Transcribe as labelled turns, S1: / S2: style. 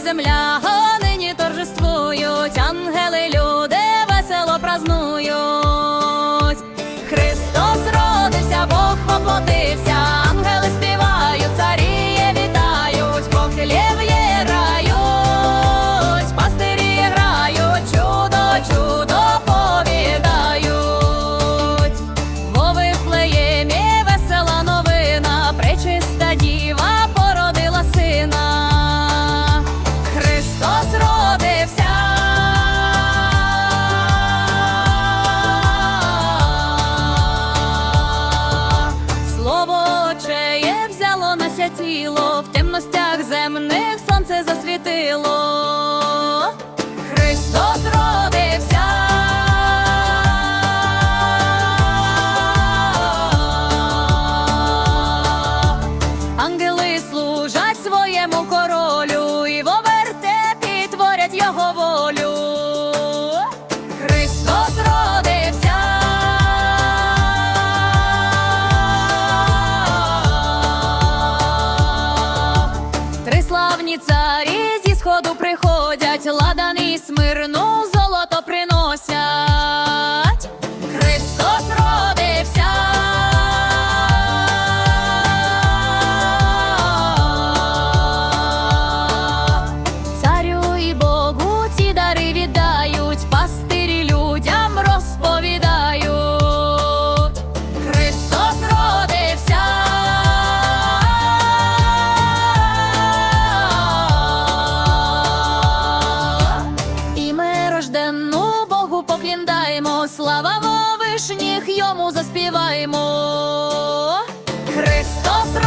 S1: земля, О, нині торжествують, ангели, люди весело празнують. Христос родився, Бог воплотився, ангели співають, царіє вітають, Бог лів полетіло, в темностях земних сонце засвітило. Христос приходять, ладани смирну золото приносять. віддаємо, слава вовишніх йому заспіваємо. Христос